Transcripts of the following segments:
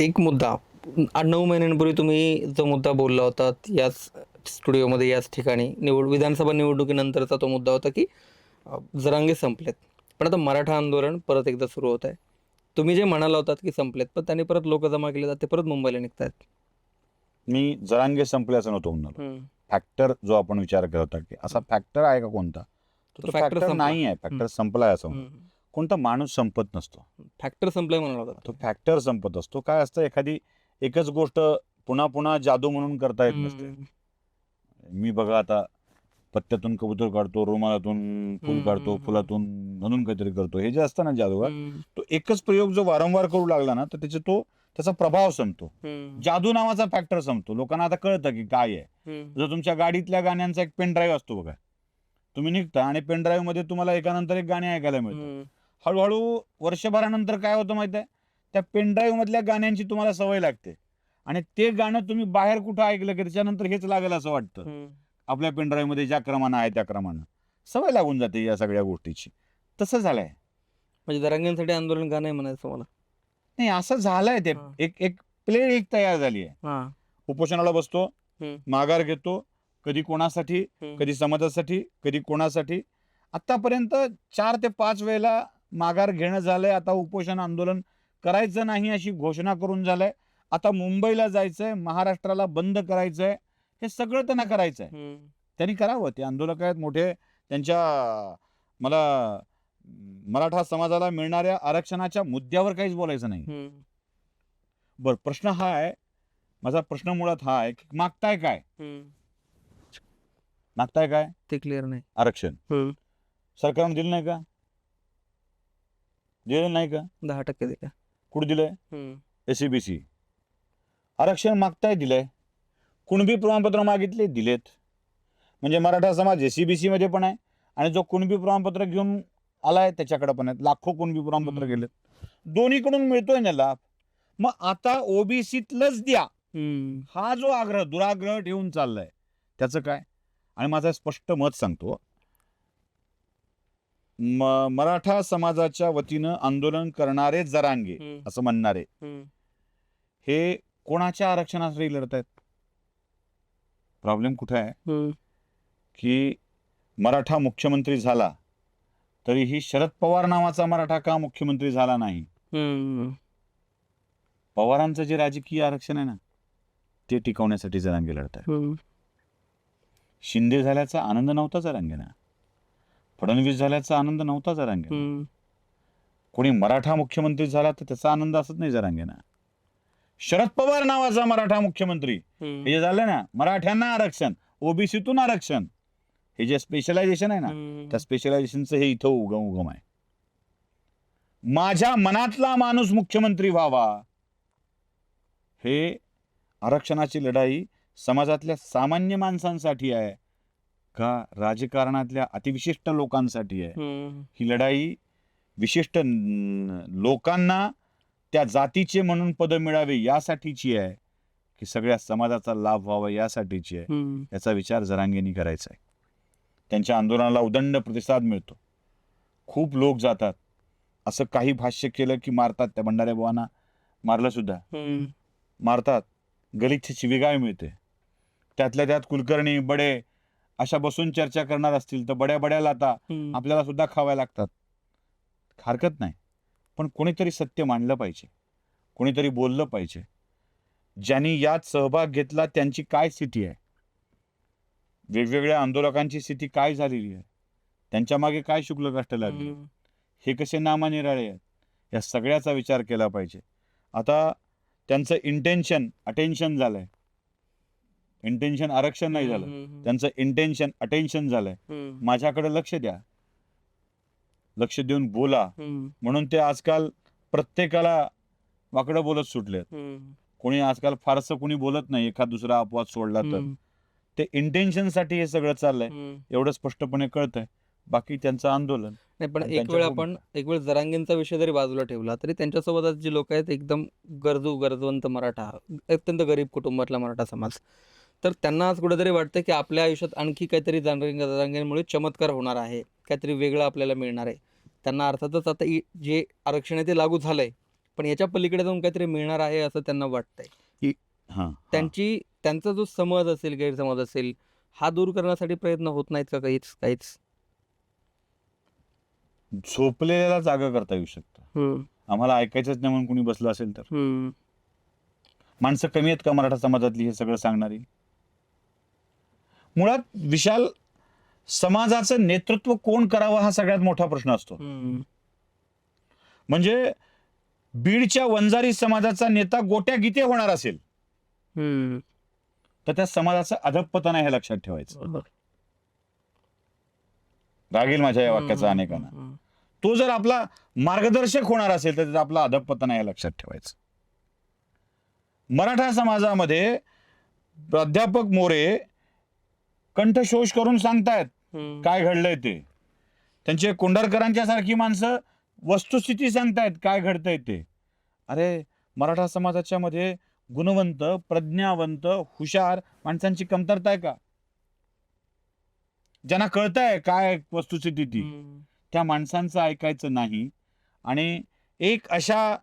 एक मुद्दा. आठ नऊ महिन्यांपूर्वी तुम्ही जो मुद्दा बोलला होता याच स्टुडिओमध्ये याच ठिकाणी निवड विधानसभा निवडणुकीनंतरचा तो मुद्दा होता की जरांगे संपलेत. पण आता मराठा आंदोलन परत एकदा सुरू होत आहे. तुम्ही जे म्हणाला होतात की संपलेत पण त्यांनी परत लोक जमा केले जाते परत मुंबईला निघतायत. मी जरांगे संपल्याचं नव्हतं हम्म. फॅक्टर जो आपण विचार करत होता की असा फॅक्टर आहे का कोणता? तो फॅक्टर. नाही आहे. फॅक्टर संपलाय असं. कोणता माणूस संपत नसतो फॅक्टर संपलाय म्हणाला होता तो फॅक्टर संपत असतो काय असतं एखादी एकच गोष्ट पुन्हा पुन्हा जादू म्हणून करता येत नसते. मी बघा आता पत्त्यातून कबूतर काढतो रुमालातून फुल काढतो. फुलातून म्हणून काहीतरी करतो हे जे असतं ना जादूगार. तो एकच प्रयोग जो वारंवार करू लागला ना तर त्याचे तो त्याचा प्रभाव संपतो. जादू नावाचा फॅक्टर संपतो लोकांना आता कळतं की काय आहे. जर तुमच्या गाडीतल्या गाण्यांचा एक पेन ड्राईव्ह असतो बघा तुम्ही निघता आणि पेन ड्राईव्हमध्ये तुम्हाला एकानंतर एक गाणी ऐकायला हम्म. हळूहळू वर्षभरानंतर काय होतं माहिती आहे? त्या पेन ड्राईव्ह मधल्या गाण्यांची तुम्हाला सवय लागते. आणि ते गाणं तुम्ही बाहेर कुठं ऐकलं की त्याच्यानंतर हेच लागेल असं वाटतं. आपल्या पेन ड्राईव्हमध्ये ज्या क्रमानं आहे त्या क्रमानं. सवय लागून जाते या सगळ्या गोष्टीची. तसं झालंय. म्हणजे जरांगेंसाठी आंदोलन नाही म्हणायचं मला नाही असं झालंय ते. एक एक प्ले एक तयार झाली आहे. उपोषणाला बसतो. माघार घेतो कधी कोणासाठी. कधी समाजासाठी कधी कोणासाठी. आतापर्यंत चार ते पाच वेळेला माघार घेणं झालंय. आता उपोषण आंदोलन करायचं नाही अशी घोषणा करून झालंय. आता मुंबईला जायचंय महाराष्ट्राला बंद करायचंय. हे सगळं त्यांना करायचंय. त्यांनी करावं. ते आंदोलक आहेत मोठे. त्यांच्या मला मराठा समाजाला मिळणाऱ्या आरक्षणाच्या मुद्द्यावर काहीच बोलायचं नाही. बरं प्रश्न हा आहे. माझा प्रश्न मुळात हा आहे की मागताय काय. मागताय काय? ते क्लिअर नाही. आरक्षण. सरकारनं दिलं नाही का? दिलं नाही का? दहा टक्के दे का कुठं दिलंय? हम्म. एसीबीसी आरक्षण मागताय दिलंय. कुणबी प्रमाणपत्र मागितले दिलेत. म्हणजे मराठा समाज एसीबीसी मध्ये पण आहे आणि जो कुणबी प्रमाणपत्र घेऊन आलाय त्याच्याकडे पण आहेत लाखो कुणबी प्रमाणपत्र. गेलेत. दोन्हीकडून मिळतोय ना लाभ. मग आता ओबीसीतलंच द्या. हम्म. हा जो आग्रह दुराग्रह ठेवून चाललाय त्याचं काय? आणि माझं स्पष्ट मत सांगतो म- मराठा समाजाच्या वतीनं आंदोलन करणारे जरांगे हम्म. असं म्हणणारे हम्म. हे कोणाच्या आरक्षणासाठी लढत आहेत प्रॉब्लेम कुठे आहे हम्म. की मराठा मुख्यमंत्री झाला तरीही शरद पवार नावाचा मराठा का मुख्यमंत्री झाला नाही हम्म. पवारांचं जे राजकीय आरक्षण आहे ना ते टिकवण्यासाठी जरांगे लढत आहे हम्म. शिंदे झाल्याचा आनंद नव्हता जरांगेना फडणवीस झाल्याचा आनंद नव्हता जरांगे हम्म. कोणी मराठा मुख्यमंत्री झाला तर त्याचा आनंद असत नाही जरांगेना शरद पवार नावाचा मराठा मुख्यमंत्री हम्म. हे जे झालं ना मराठ्यांना आरक्षण ओबीसीतून आरक्षण हे जे स्पेशलायझेशन आहे ना हम्म. त्या स्पेशलायझेशनचं हे इथं उगम उगम आहे माझ्या मनातला माणूस मुख्यमंत्री व्हावा हे आरक्षणाची लढाई समाजातल्या सामान्य माणसांसाठी आहे का राजकारणातल्या अतिविशिष्ट लोकांसाठी आहे. ही लढाई विशिष्ट लोकांना त्या जातीचे म्हणून पद मिळावे यासाठीची आहे की सगळ्या समाजाचा लाभ व्हावा यासाठीची आहे. याचा विचार जरांगेनी करायचा आहे. त्यांच्या आंदोलनाला उदंड प्रतिसाद मिळतो. खूप लोक जातात. असं काही भाष्य केलं की मारतात त्या भंडाऱ्या बुवांना. मारलं सुद्धा. मारतात. गलिच्छ शिविगाळ मिळते. त्यातल्या त्यात कुलकर्णी बडे अशा बसून चर्चा करणार असतील तर बड्या बड्या लाता हम्म. आपल्याला सुद्धा खाव्या लागतात. हरकत नाही. पण कोणीतरी सत्य मांडलं पाहिजे. कोणीतरी बोललं पाहिजे. ज्यांनी यात सहभाग घेतला त्यांची काय स्थिती आहे? वेगवेगळ्या आंदोलकांची स्थिती काय झालेली आहे? त्यांच्या मागे काय शुक्ल कष्ट लागले? हम्म. हे कसे नामानिराळे आहेत? या सगळ्याचा विचार केला पाहिजे. आता त्यांचं इंटेन्शन अटेन्शन झालंय. इंटेन्शन आरक्षण नाही झालं. त्यांचं इंटेन्शन अटेन्शन झालंय. माझ्याकडे लक्ष द्या लक्ष देऊन बोला. म्हणून ते आजकाल प्रत्येकाला वाकडं बोलत सुटलेत. कोणी आजकाल फारसं कोणी बोलत नाही एखाद दुसरा अपवाद सोडला तर. ते इंटेन्शनसाठी हे सगळं चाललंय. एवढं स्पष्टपणे कळतंय बाकी त्यांचं आंदोलन नाही पण एक वेळ. आपण एक वेळ जरांगेंचा विषय जरी बाजूला ठेवला तरी त्यांच्यासोबत आज जे लोक आहेत एकदम गरजू गरजवंत मराठा अत्यंत गरीब कुटुंबातला मराठा समाज तर त्यांना आज कुठेतरी वाटतं की आपल्या आयुष्यात आणखी काहीतरी जरांगे जरांगेंमुळे चमत्कार होणार आहे. काहीतरी वेगळं आपल्याला मिळणार आहे. त्यांना अर्थातच आता इ- जे आरक्षण आहे ते लागू झालंय. पण याच्या पलीकडे जाऊन काहीतरी मिळणार आहे असं त्यांना वाटतंय. हां त्यांची त्यांचा जो समज असेल गैरसमज असेल हा दूर करण्यासाठी प्रयत्न होत नाहीत का काहीच काहीच? झोपलेल्याला जागा करता येऊ शकतं. आम्हाला ऐकायचंच नाही म्हणून कुणी बसलं असेल तर. माणसं कमी आहेत का मराठा समाजातली हे सगळं सांगणारी? मुळात विशाल समाजाचं नेतृत्व कोण करावं हा सगळ्यात मोठा प्रश्न असतो. म्हणजे बीडच्या वंजारी समाजाचा नेता गोट्या गीते होणार असेल. तर त्या समाजाचं अधपतन आहे हे लक्षात ठेवायचं. रागेल माझ्या या वाक्याचा अनेकांना. तो जर आपला मार्गदर्शक होणार असेल तर त्याचा आपला अधपतन आहे हे लक्षात ठेवायचं. मराठा समाजामध्ये प्राध्यापक मोरे कंठशोष करून सांगतायत काय घडलंय ते. त्यांचे कोंढारकरांच्या सारखी माणसं वस्तुस्थिती सांगतायत काय घडतंय ते. अरे मराठा समाजाच्या मध्ये गुणवंत प्रज्ञावंत हुशार माणसांची कमतरता आहे का? ज्यांना कळतंय काय वस्तुस्थिती ती. त्या माणसांचं ऐकायचं नाही आणि एक अशा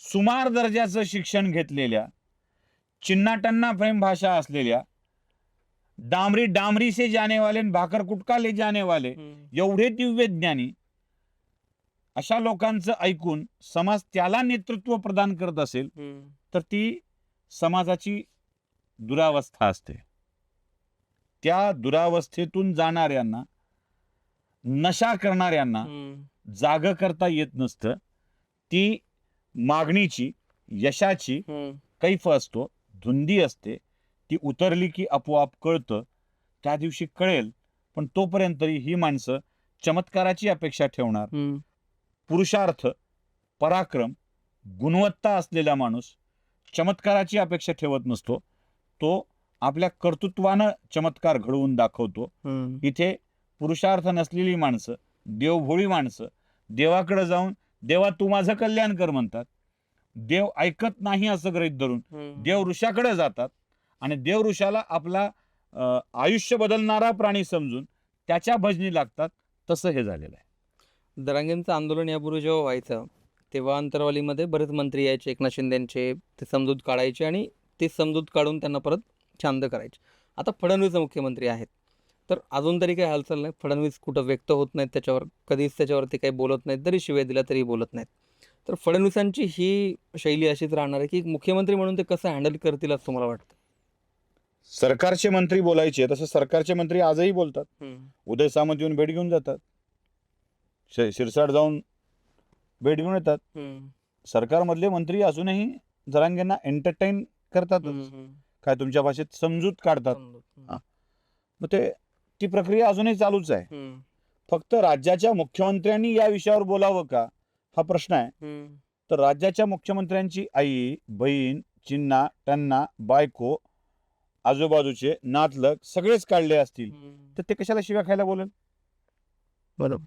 सुमार दर्जाचं शिक्षण घेतलेल्या चिन्नाटन्ना प्रेम भाषा असलेल्या डामरी डामरी से जाने वाले भाकर कुटका ले जाने वाले एवढे दिव्य ज्ञानी अशा लोकांचं ऐकून समाज त्याला नेतृत्व प्रदान करत असेल तर ती समाजाची दुरावस्था असते. त्या दुरावस्थेतून जाणाऱ्यांना नशा करणाऱ्यांना जाग करता येत नसतं. ती मागणीची यशाची कैफ असतो धुंदी असते ती उतरली की आपोआप कळतं त्या दिवशी कळेल पण तोपर्यंत ही माणसं चमत्काराची अपेक्षा ठेवणार. पुरुषार्थ पराक्रम गुणवत्ता असलेला माणूस चमत्काराची अपेक्षा ठेवत नसतो. तो आपल्या कर्तृत्वानं चमत्कार घडवून दाखवतो. इथे पुरुषार्थ नसलेली माणसं देवभोळी माणसं देवाकडे जाऊन देवा तू माझं कल्याण कर म्हणतात. देव ऐकत नाही असं गृहीत धरून देव ऋषाकडे जातात. आणि देव ऋषाला आपला आयुष्य बदलणारा प्राणी समजून त्याच्या भजनी लागतात तसं हे झालेलं आहे. दरांगेंचं आंदोलन यापूर्वी जेव्हा व्हायचं तेव्हा अंतरवालीमध्ये बरेच मंत्री यायचे एकनाथ शिंदेचे ते समजूत काढायचे आणि ते समजूत काढून त्यांना परत छांद करायचे. आता फडणवीस मुख्यमंत्री आहेत. तर अजून तरी काही हालचाल नाही. फडणवीस कुठं व्यक्त होत नाहीत त्याच्यावर कधीच त्याच्यावरती काही बोलत नाहीत जरी शिवाय दिला तरी बोलत नाहीत. तर फडणवीसांची ही शैली अशीच राहणार आहे की मुख्यमंत्री म्हणून ते कसं हँडल करतील असं तुम्हाला वाटतं? सरकारचे मंत्री बोलायचे तसं सरकारचे मंत्री आजही बोलतात. उदय सामंत येऊन भेट घेऊन जातात. शि- शिरसाट जाऊन भेट घेऊन येतात. सरकारमधले मंत्री अजूनही जरांगेंना एंटरटेन करतातच. काय तुमच्या भाषेत समजूत काढतात. मग ते ती प्रक्रिया अजूनही चालूच आहे. फक्त राज्याच्या मुख्यमंत्र्यांनी या विषयावर बोलावं का? हा प्रश्न आहे. तर राज्याच्या मुख्यमंत्र्यांची आई बहीण चिन्ना टन्ना बायको आजूबाजूचे नातलग सगळेच काढले असतील. तर ते कशाला शिव्या खायला बोलेल? बरोबर.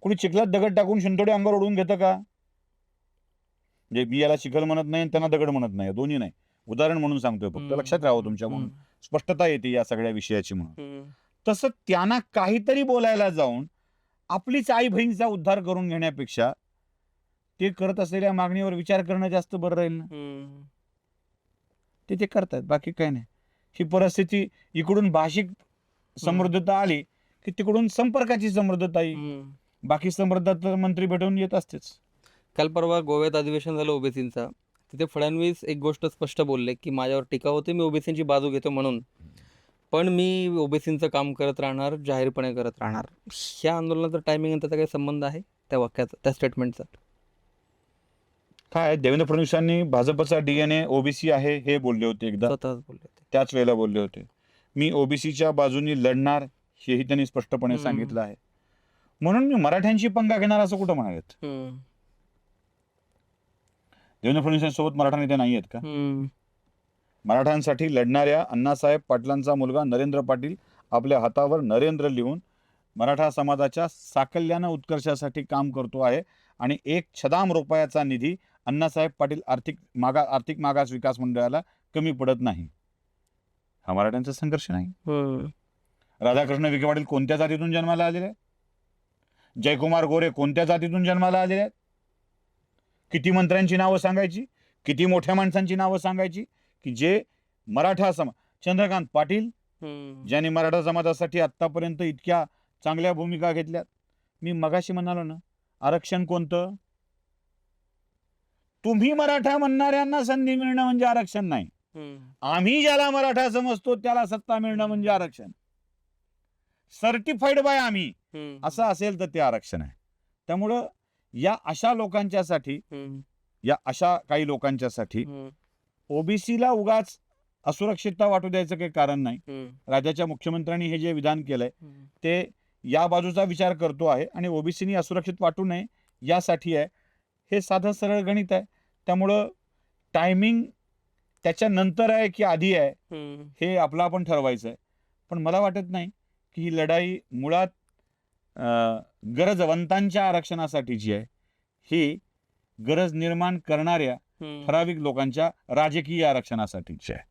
कुणी चिखलात दगड टाकून शिंतोडे अंगावर ओढून घेतं का? म्हणजे मी याला चिखल म्हणत नाही त्यांना दगड म्हणत नाही दोन्ही नाही. उदाहरण म्हणून सांगतोय फक्त. लक्षात राहावं तुमच्या म्हणून स्पष्टता येते या सगळ्या विषयाची म्हणून. तसं त्यांना काहीतरी बोलायला जाऊन आपलीच आई बहीणचा उद्धार करून घेण्यापेक्षा ते करत असलेल्या मागणीवर विचार करणं जास्त बरं राहील ना? ते ते करतात बाकी काय नाही. ही परिस्थिती इकडून भाषिक समृद्धता आली की तिकडून संपर्काची समृद्धता येईल बाकी समृद्धता तर मंत्री भेटून येत असतेच. काल परवा गोव्यात अधिवेशन झालं ओबीसींचा. तिथे फडणवीस एक गोष्ट स्पष्ट बोलले की माझ्यावर टीका होते मी ओबीसींची बाजू घेतो म्हणून. पण मी ओबीसींचं काम करत राहणार जाहीरपणे करत राहणार. ह्या आंदोलनाचा टायमिंग त्याचा काही संबंध आहे? त्या वाक्याचा त्या स्टेटमेंटचा काय देवेंद्र फडणवीसांनी भाजपचा डीएनए ओबीसी आहे हे बोलले होते एकदा. स्वतःच बोलले होते. त्याच वेळेला बोलले होते. मी ओबीसीच्या बाजूनी लढणार हेही त्यांनी स्पष्टपणे हम्म. सांगितलं आहे. म्हणून मी मराठ्यांची पंगा घेणार असं कुठं म्हणालेत देवेंद्र फडणवीसांसोबत मराठा नेते नाही आहेत का? मराठ्यांसाठी लढणाऱ्या अण्णासाहेब पाटलांचा मुलगा नरेंद्र पाटील आपल्या हातावर नरेंद्र लिहून मराठा समाजाच्या साकल्यानं उत्कर्षासाठी काम करतो आहे आणि एक छदाम रुपयाचा निधी अण्णासाहेब पाटील आर्थिक मागा आर्थिक मागास विकास मंडळाला कमी पडत नाही. हा मराठ्यांचा संघर्ष नाही. राधाकृष्ण विखे पाटील कोणत्या जातीतून जन्माला आलेले आहेत? जयकुमार गोरे कोणत्या जातीतून जन्माला आलेले आहेत? किती मंत्र्यांची नावं सांगायची? किती मोठ्या माणसांची नावं सांगायची? की जे मराठा समाज चंद्रकांत पाटील. ज्यांनी मराठा समाजासाठी आत्तापर्यंत इतक्या चांगल्या भूमिका घेतल्यात. मी मगाशी म्हणालो ना आरक्षण कोणतं? तुम्ही मराठा म्हणणाऱ्यांना संधी मिळणं म्हणजे आरक्षण नाही. आम्ही ज्याला मराठा समजतो त्याला सत्ता मिळणं म्हणजे आरक्षण सर्टिफाईड बाय आम्ही. असं असेल तर ते आरक्षण आहे त्यामुळं या अशा लोकांच्यासाठी. या अशा काही लोकांच्यासाठी. ओबीसीला उगाच असुरक्षितता वाटू द्यायचं काही कारण नाही. राज्याच्या मुख्यमंत्र्यांनी हे जे विधान केलंय. ते या बाजूचा विचार करतो आहे आणि ओबीसीनी असुरक्षित वाटू नये यासाठी आहे हे साधं सरळ गणित आहे त्यामुळं टायमिंग त्याच्यानंतर आहे की आधी आहे. हे आपलं आपण ठरवायचं आहे पण मला वाटत नाही की ही लढाई मुळात गरजवंतांच्या आरक्षणासाठीची आहे ही गरज निर्माण करणाऱ्या. ठराविक लोकांच्या राजकीय आरक्षणासाठीची आहे